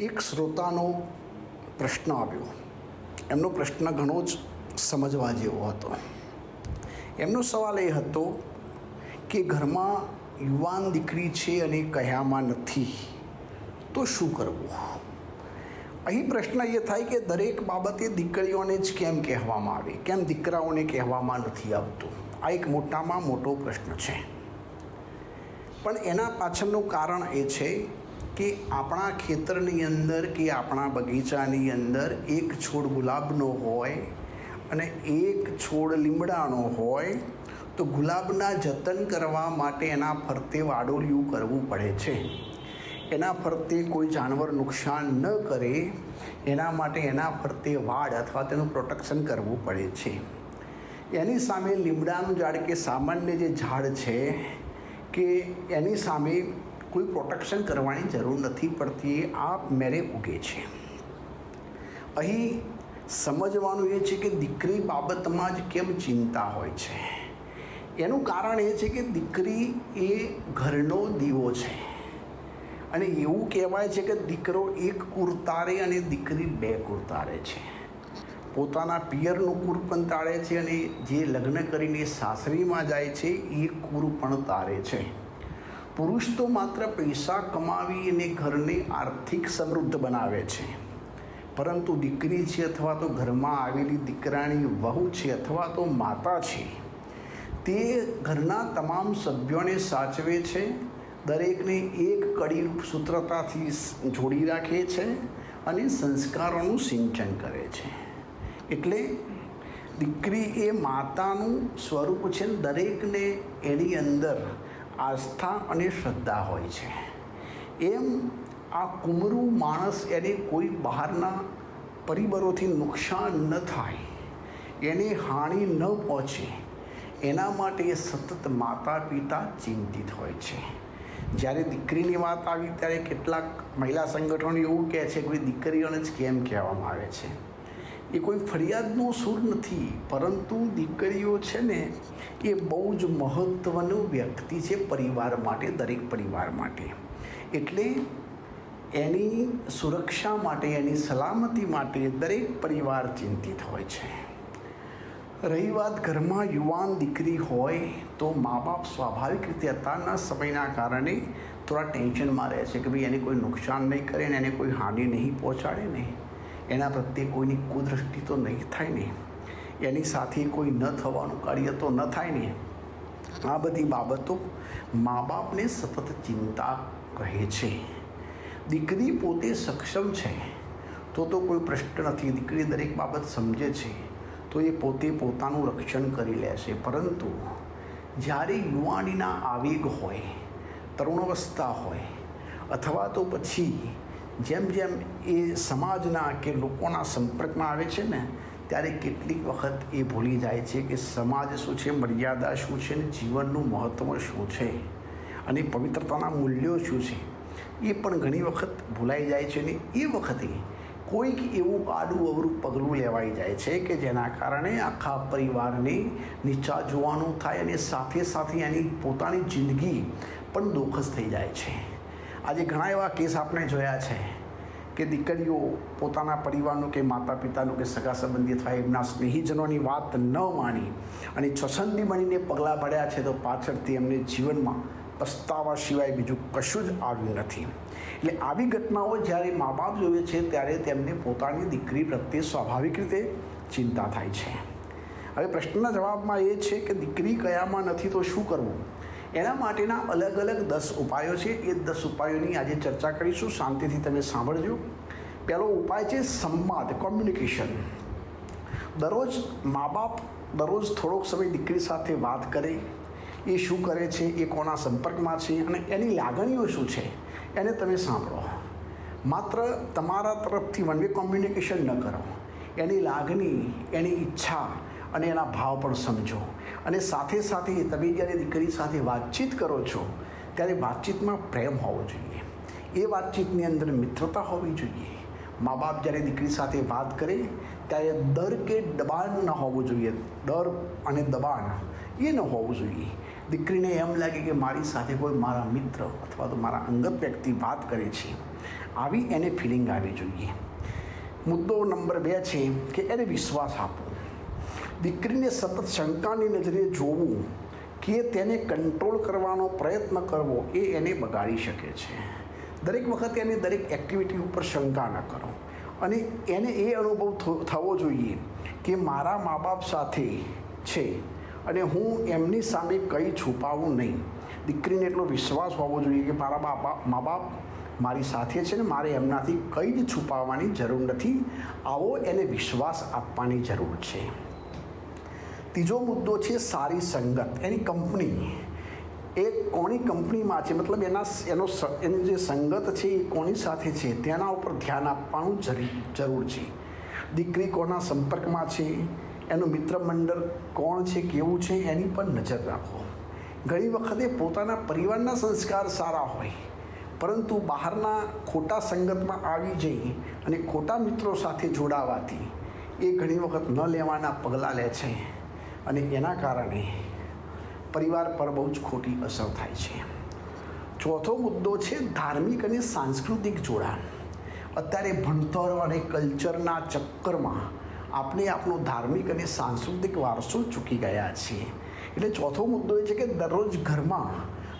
એક શ્રોતાનો પ્રશ્ન આવ્યો. એમનો પ્રશ્ન ઘણો જ સમજવા જેવો હતો. એમનો સવાલ એ હતો કે ઘરમાં યુવાન દીકરી છે અને કહ્યામાં નથી, તો શું કરવું? અહીં પ્રશ્ન એ થાય કે દરેક બાબતે દીકરીઓને જ કેમ કહેવામાં આવે? કેમ દીકરાઓને કહેવામાં નથી આવતું? આ એક મોટામાં મોટો પ્રશ્ન છે. પણ એના પાછળનું કારણ એ છે કે આપણા ખેતરની અંદર કે આપણા બગીચાની અંદર એક છોડ ગુલાબનો હોય અને એક છોડ લીમડાનો હોય, તો ગુલાબના જતન કરવા માટે એના ફરતે વાડોલિયું કરવું પડે છે. એના ફરતે કોઈ જાનવર નુકસાન ન કરે, એના માટે એના ફરતે વાડ અથવા તેનું પ્રોટેક્શન કરવું પડે છે. એની સામે લીમડાનું ઝાડ કે સામાન્ય જે ઝાડ છે, કે એની સામે કોઈ પ્રોટેક્શન કરવાની જરૂર નથી પડતી, એ આપ મેરે ઉગે છે. અહીં સમજવાનું એ છે કે દીકરી બાબતમાં જ કેમ ચિંતા હોય છે? એનું કારણ એ છે કે દીકરી એ ઘરનો દીવો છે. અને એવું કહેવાય છે કે દીકરો એક કુર તારે અને દીકરી બે કુર તારે છે. પોતાના પિયરનું કુર પણ તાળે છે અને જે લગ્ન કરીને સાસરીમાં જાય છે, એ કુર પણ તારે છે. પુરુષ તો માત્ર પૈસા કમાવી અને ઘરને આર્થિક સમૃદ્ધ બનાવે છે. પરંતુ દીકરી છે અથવા તો ઘરમાં આવેલી દીકરાની વહુ છે અથવા તો માતા છે, તે ઘરના તમામ સભ્યોને સાચવે છે, દરેકને એક કડીરૂપ સૂત્રતાથી જોડી રાખે છે અને સંસ્કારોનું સિંચન કરે છે. એટલે દીકરી એ માતાનું સ્વરૂપ છે દરેકને એની અંદર આસ્થા અને શ્રદ્ધા હોય છે. એમ આ કુમરું માણસ એને કોઈ બહારના પરિબળોથી નુકસાન ન થાય. એને હાનિ ન પહોંચે. એના માટે સતત માતા પિતા ચિંતિત હોય છે. જ્યારે દીકરીની વાત આવી ત્યારે કેટલાક મહિલા સંગઠનો એવું કહે છે કે દીકરીઓને જ કેમ કહેવામાં આવે છે? એ કોઈ ફરિયાદનો સૂર નથી. પરંતુ દીકરીઓ છે ને, એ બહુ જ મહત્ત્વનું વ્યક્તિ છે પરિવાર માટે, દરેક પરિવાર માટે. એટલે એની સુરક્ષા માટે, એની સલામતી માટે દરેક પરિવાર ચિંતિત હોય છે. રહી વાત ઘરમાં યુવાન દીકરી હોય તો મા બાપ સ્વાભાવિક રીતે અત્યારના સમયના કારણે થોડા ટેન્શનમાં રહે છે કે ભાઈ એને કોઈ નુકસાન નહીં કરે ને એને કોઈ હાનિ નહીં પહોંચાડે ને. એના પ્રત્યે કોઈની કુદૃષ્ટિ તો નહીં થાય ને. એની સાથે કોઈ ન થવાનું કાર્ય તો ન થાય ને. આ બધી બાબતો મા બાપને સતત ચિંતા કહે છે. દીકરી પોતે સક્ષમ છે, તો તો કોઈ પ્રશ્ન નથી. દીકરી દરેક બાબત સમજે છે, તો એ પોતે પોતાનું રક્ષણ કરી લેશે પરંતુ જ્યારે યુવાનીના આવેગ હોય તરુણાવસ્થા હોય, અથવા તો પછી જેમ જેમ એ સમાજના કે લોકોના સંપર્કમાં આવે છે ને, ત્યારે કેટલીક વખત એ ભૂલી જાય છે કે સમાજ શું છે, મર્યાદા શું છે ને જીવનનું મહત્ત્વ શું છે અને પવિત્રતાના મૂલ્યો શું છે. એ પણ ઘણી વખત ભૂલાઈ જાય છે અને એ વખતે કોઈક એવું આડું અવરું પગલું લેવાઈ જાય છે કે જેના કારણે આખા પરિવારને નીચા જોવાનું થાય અને સાથે સાથે એની પોતાની જિંદગી પણ દુઃખસ થઈ જાય છે. આજે ઘણા એવા કેસ આપણે જોયા છે કે દીકરીઓ પોતાના પરિવારનું કે માતા પિતાનું કે સગા સંબંધી અથવા એમના સ્નેહીજનોની વાત ન માની અને છસંદી બનીને પગલાં ભર્યા છે તો પાછળથી એમને જીવનમાં પસ્તાવા સિવાય બીજું કશું જ આવ્યું નથી. એટલે આવી ઘટનાઓ જ્યારે મા બાપ જોવે છે ત્યારે તેમને પોતાની દીકરી પ્રત્યે સ્વાભાવિક રીતે ચિંતા થાય છે. હવે પ્રશ્નના જવાબમાં એ છે કે દીકરી કયામાં નથી તો શું કરવું? એના માટેના અલગ અલગ દસ ઉપાયો છે. એ દસ ઉપાયોની આજે ચર્ચા કરીશું. શાંતિથી તમે સાંભળજો. પહેલો ઉપાય છે સંવાદ કોમ્યુનિકેશન દરરોજ મા બાપ દરરોજ થોડોક સમય દીકરી સાથે વાત કરે. એ શું કરે છે? એ કોના સંપર્કમાં છે? અને એની લાગણીઓ શું છે? એને તમે સાંભળો. માત્ર તમારા તરફથી વન વે કોમ્યુનિકેશન ન કરો. એની લાગણી, એની ઈચ્છા અને એના ભાવ પણ સમજો. અને સાથે સાથે તમે જ્યારે દીકરી સાથે વાતચીત કરો છો, ત્યારે વાતચીતમાં પ્રેમ હોવો જોઈએ. એ વાતચીતની અંદર મિત્રતા હોવી જોઈએ. મા બાપ જ્યારે દીકરી સાથે વાત કરે, ત્યારે ડર કે દબાણ ન હોવું જોઈએ. ડર અને દબાણ એ ન હોવું જોઈએ. દીકરીને એમ લાગે કે મારી સાથે કોઈ મારા મિત્ર અથવા તો મારા અંગત વ્યક્તિ વાત કરે છે. આવી એને ફિલિંગ આવવી જોઈએ. મુદ્દો નંબર બે છે કે એને વિશ્વાસ આપો દીકરીને સતત શંકાની નજરે જોવું કે તેને કંટ્રોલ કરવાનો પ્રયત્ન કરવો એ એને બગાડી શકે છે. દરેક વખતે એની દરેક એક્ટિવિટી ઉપર શંકા ન કરો. અને એને એ અનુભવ થવો જોઈએ કે મારા મા બાપ સાથે છે અને હું એમની સામે કંઈ છુપાવું નહીં. દીકરીને એટલો વિશ્વાસ હોવો જોઈએ કે મારા બાપા મા બાપ મારી સાથે છે ને મારે એમનાથી કંઈ જ છુપાવવાની જરૂર નથી. આવો એને વિશ્વાસ આપવાની જરૂર છે. ત્રીજો મુદ્દો છે સારી સંગત. એની કંપની. એ કોની કંપનીમાં છે? મતલબ એના એનો એની જે સંગત છે એ કોની સાથે છે? તેના ઉપર ધ્યાન આપવાનું જરી, જરૂર છે. દીકરી કોના સંપર્કમાં છે? એનું મિત્ર મંડળ કોણ છે? કેવું છે? એની પર નજર રાખો. ઘણી વખતે પોતાના પરિવારના સંસ્કાર સારા હોય, પરંતુ બહારના ખોટા સંગતમાં આવી જઈ અને ખોટા મિત્રો સાથે જોડાવાથી એ ઘણી વખત ન લેવાના પગલાં લે છે. અને એના કારણે પરિવાર પર બહુ જ ખોટી અસર થાય છે. ચોથો મુદ્દો છે ધાર્મિક અને સાંસ્કૃતિક જોડાણ. અત્યારે ભણતર અને કલ્ચરના ચક્કરમાં આપણે આપણો ધાર્મિક અને સાંસ્કૃતિક વારસો ચૂકી ગયા છીએ. એટલે ચોથો મુદ્દો એ છે કે દરરોજ ઘરમાં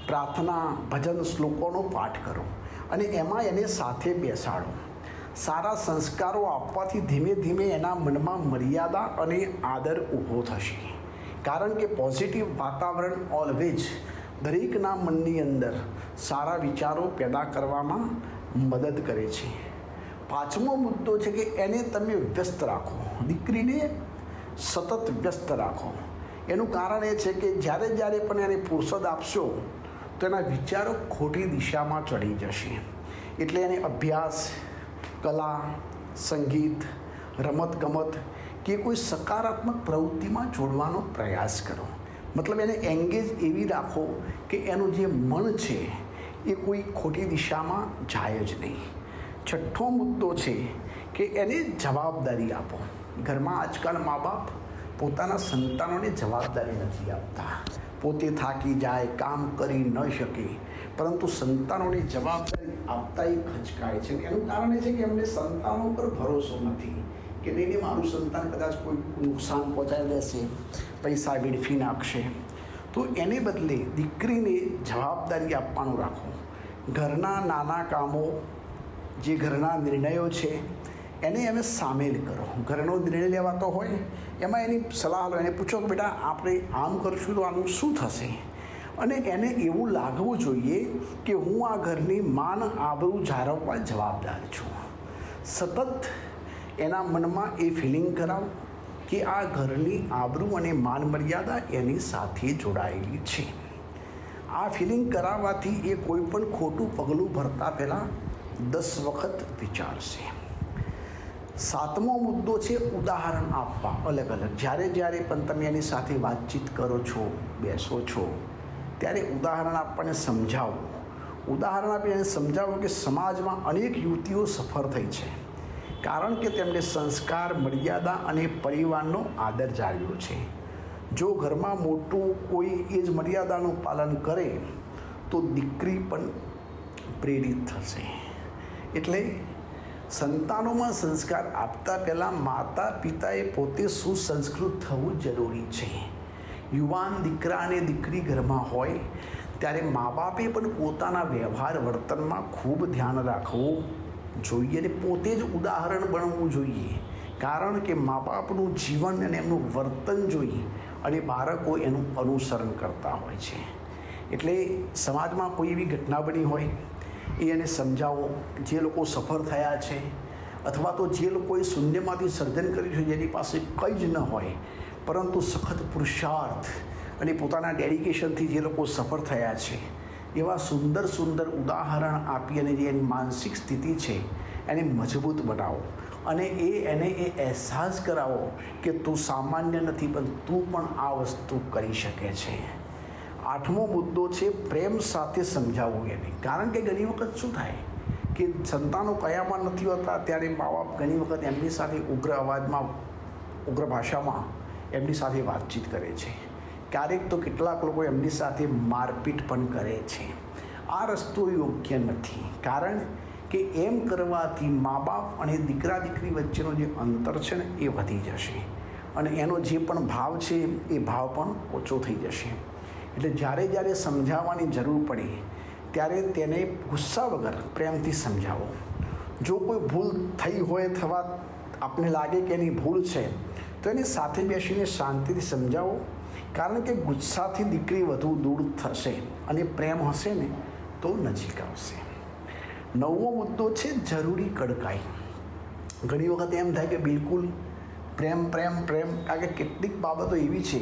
પ્રાર્થના, ભજન શ્લોકોનો પાઠ કરો અને એમાં એને સાથે બેસાડો. સારા સંસ્કારો આપવાથી ધીમે ધીમે એના મનમાં મર્યાદા અને આદર ઊભો થશે. કારણ કે પોઝિટિવ વાતાવરણ ઓલવેજ દરેકના મનની અંદર સારા વિચારો પેદા કરવામાં મદદ કરે છે. પાંચમો મુદ્દો છે કે એને તમે વ્યસ્ત રાખો. દીકરીને સતત વ્યસ્ત રાખો. એનું કારણ એ છે કે જ્યારે જ્યારે પણ એને ફુરસદ આપશો, તો એના વિચારો ખોટી દિશામાં ચડી જશે. એટલે એને અભ્યાસ, કલા, સંગીત, રમતગમત કે કોઈ સકારાત્મક પ્રવૃત્તિમાં જોડવાનો પ્રયાસ કરો. મતલબ એને એંગેજ એવી રાખો કે એનું જે મન છે એ કોઈ ખોટી દિશામાં જાય જ નહીં. છઠ્ઠો મુદ્દો છે કે એને જવાબદારી આપો. ઘરમાં આજકાલ મા બાપ પોતાના સંતાનોને જવાબદારી નથી આપતા. પોતે થાકી જાય, કામ કરી ન શકે, પરંતુ સંતાનોને જવાબદારી આપતા એ ખચકાય છે. એનું કારણ એ છે કે એમને સંતાનો પર ભરોસો નથી. કે નહીં નહીં, મારું સંતાન કદાચ કોઈ નુકસાન પહોંચાડી દેશે પૈસા વેડફી નાખશે. તો એને બદલે દીકરીને જવાબદારી આપવાનું રાખો. ઘરના નાના કામો, જે ઘરના નિર્ણયો છે, એને અમે સામેલ કરો. ઘરનો નિર્ણય લેવાતો હોય, એમાં એની સલાહ લો, એને પૂછો કે બેટા, આપણે આમ કરશું તો આનું શું થશે? અને એને એવું લાગવું જોઈએ કે હું આ ઘરની માન આબરૂ જાળવવા જવાબદાર છું. સતત એના મનમાં એ ફિલિંગ કરાવો કે આ ઘરની આબરૂ અને માન મર્યાદા એની સાથે જોડાયેલી છે. આ ફિલિંગ કરાવવાથી એ કોઈ પણ ખોટું પગલું ભરતા પહેલાં દસ વખત વિચારશે. સાતમો મુદ્દો છે ઉદાહરણ આપવા, અલગ અલગ. જ્યારે જ્યારે પણ તમે એની સાથે વાતચીત કરો છો, બેસો છો, ત્યારે ઉદાહરણ આપવાને સમજાવો. ઉદાહરણ આપી એને સમજાવો કે સમાજમાં અનેક યુવતીઓ સફળ થઈ છે. કારણ કે તેમણે સંસ્કાર, મર્યાદા અને પરિવારનો આદર જાળવ્યો છે. જો ઘરમાં મોટું કોઈ એ જ મર્યાદાનું પાલન કરે, તો દીકરી પણ પ્રેરિત થશે. એટલે સંતાનોમાં સંસ્કાર આપતા પહેલાં માતા પિતાએ પોતે સુસંસ્કૃત થવું જરૂરી છે. યુવાન દીકરા અને દીકરી ઘરમાં હોય, ત્યારે મા બાપે પણ પોતાના વ્યવહાર વર્તનમાં ખૂબ ધ્યાન રાખવું જોઈએ અને પોતે જ ઉદાહરણ બનવું જોઈએ. કારણ કે મા બાપનું જીવન અને એમનું વર્તન જોઈ અને બાળકો એનું અનુસરણ કરતા હોય છે. એટલે સમાજમાં કોઈ એવી ઘટના બની હોય, એ એને સમજાવો. જે લોકો સફળ થયા છે અથવા તો જે લોકોએ શૂન્યમાંથી સર્જન કર્યું છે જેની પાસે કંઈ જ ન હોય, પરંતુ સખત પુરુષાર્થ અને પોતાના ડેડિકેશનથી જે લોકો સફળ થયા છે એવા સુંદર સુંદર ઉદાહરણ આપી અને જે એની માનસિક સ્થિતિ છે, એને મજબૂત બનાવો. અને એ એને એ અહેસાસ કરાવો કે તું સામાન્ય નથી, પણ તું પણ આ વસ્તુ કરી શકે છે. આઠમો મુદ્દો છે, પ્રેમ સાથે સમજાવવું એને. કારણ કે ઘણી વખત શું થાય કે સંતાનો કયામાં નથી હોતા, ત્યારે મા બાપ ઘણી વખત એમની સાથે ઉગ્ર અવાજમાં, ઉગ્ર ભાષામાં એમની સાથે વાતચીત કરે છે. ક્યારેક તો કેટલાક લોકો એમની સાથે મારપીટ પણ કરે છે. આ રસ્તો યોગ્ય નથી. કારણ કે એમ કરવાથી મા બાપ અને દીકરા દીકરી વચ્ચેનો જે અંતર છે ને, એ વધી જશે. અને એનો જે પણ ભાવ છે, એ ભાવ પણ ઓછો થઈ જશે. એટલે જ્યારે જ્યારે સમજાવવાની જરૂર પડે, ત્યારે તેને ગુસ્સા વગર પ્રેમથી સમજાવો. જો કોઈ ભૂલ થઈ હોય, થવા આપને લાગે કે એની ભૂલ છે, તો એની સાથે બેસીને શાંતિથી સમજાવો. કારણ કે ગુસ્સાથી દીકરી વધુ દૂર થશે અને પ્રેમ હશે ને તો નજીક આવશે. નવમો મુદ્દો છે જરૂરી કડકાઈ. ઘણી વખત એમ થાય કે બિલકુલ પ્રેમ પ્રેમ પ્રેમ, કારણ કે કેટલીક બાબતો એવી છે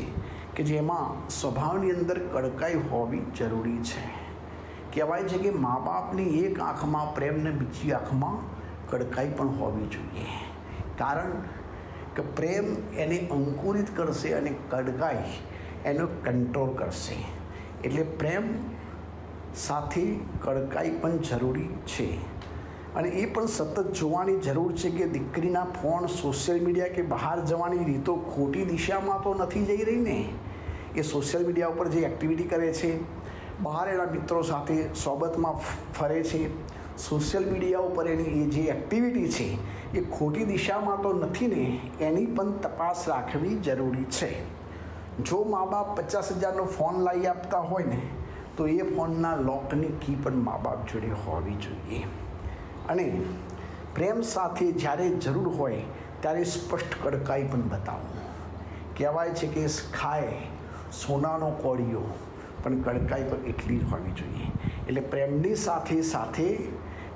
કે જેમાં સ્વભાવની અંદર કડકાઈ હોવી જરૂરી છે. કહેવાય છે કે મા બાપની એક આંખમાં પ્રેમ ને બીજી આંખમાં કડકાઈ પણ હોવી જોઈએ. કારણ કે પ્રેમ એને અંકુરિત કરશે અને કડકાઈ એનો કંટ્રોલ કરશે. એટલે પ્રેમ સાથે કડકાઈ પણ જરૂરી છે. અને એ પણ સતત જોવાની જરૂર છે કે દીકરીના ફોન, સોશિયલ મીડિયા કે બહાર જવાની રીતો ખોટી દિશામાં તો નથી જઈ રહી ને? એ સોશિયલ મીડિયા ઉપર જે એક્ટિવિટી કરે છે, બહાર એના મિત્રો સાથે સોબતમાં ફરે છે, સોશિયલ મીડિયા ઉપર એની એ જે એક્ટિવિટી છે, એ ખોટી દિશામાં તો નથી ને? એની પણ તપાસ રાખવી જરૂરી છે. જો મા બાપ પચાસ હજારનો ફોન લાવી આપતા હોય ને, તો એ ફોનના લોકની કી પણ મા બાપ જોડે હોવી જોઈએ. અને પ્રેમ સાથે જ્યારે જરૂર હોય, ત્યારે સ્પષ્ટ કડકાઈ પણ બતાવો. કહેવાય છે કે ખાય સોનાનો કોળિયો, પણ કડકાઈ તો એટલી જ હોવી જોઈએ. એટલે પ્રેમની સાથે સાથે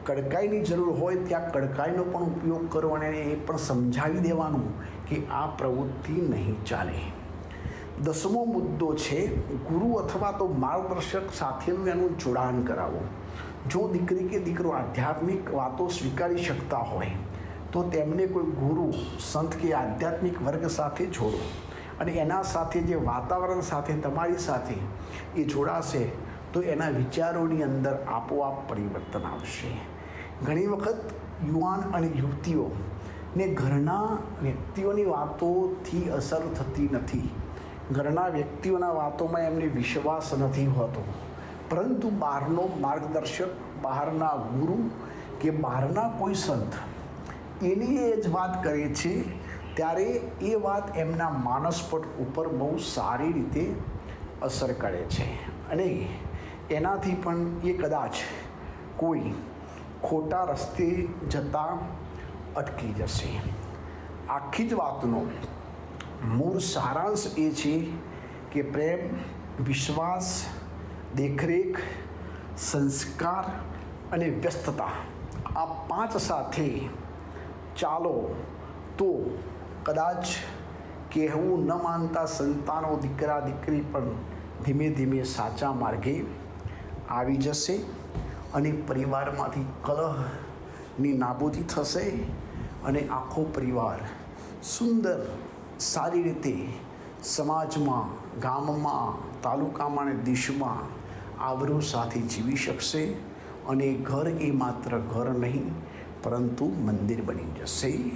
કડકાઈની જરૂર હોય, ત્યાં કડકાઈનો પણ ઉપયોગ કરો અને એ પણ સમજાવી દેવાનું કે આ પ્રવૃત્તિ નહીં ચાલે. દસમો મુદ્દો છે, ગુરુ અથવા તો માર્ગદર્શક સાથેનું એનું જોડાણ કરાવો. જો દીકરી કે દીકરો આધ્યાત્મિક વાતો સ્વીકારી શકતા હોય, તો તેમને કોઈ ગુરુ, સંત કે આધ્યાત્મિક વર્ગ સાથે જોડો. અને એના સાથે જે વાતાવરણ સાથે, તમારી સાથે એ જોડાશે, તો એના વિચારોની અંદર આપોઆપ પરિવર્તન આવશે. ઘણી વખત યુવાન અને યુવતીઓ ને ઘરના વ્યક્તિઓની વાતોથી અસર થતી નથી. ઘરના વ્યક્તિઓના વાતોમાં એમને વિશ્વાસ નથી હોતો. પરંતુ બહારનો માર્ગદર્શક, બહારના ગુરુ કે બહારના કોઈ સંત, એની એ જ વાત કરે છે, ત્યારે એ વાત એમના માનસપટ ઉપર બહુ સારી રીતે અસર કરે છે. અને એનાથી પણ એ કદાચ કોઈ ખોટા રસ્તે જતાં અટકી જશે. આખી જ વાતનો મૂળ સારાંશ એ છે કે પ્રેમ, વિશ્વાસ, દેખરેખ, સંસ્કાર અને વ્યસ્તતા આ પાંચ સાથે ચાલો તો કદાચ કહેવું ન માનતા સંતાનો દીકરા, દીકરી પણ ધીમે ધીમે સાચા માર્ગે આવી જશે અને પરિવારમાંથી કલહની નાબૂદી થશે અને આખો પરિવાર સુંદર સારી રીતે સમાજમાં, ગામમાં, તાલુકામાં અને દેશમાં આવરું સાથે જીવી શકશે અને ઘર એ માત્ર ઘર નહીં, પરંતુ મંદિર બની જશે.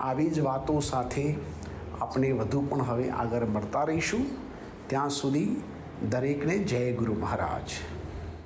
આવી જ વાતો સાથે આપણે વધુ પણ હવે આગળ મળતા રહીશું. ત્યાં સુધી દરેકને જય ગુરુ મહારાજ.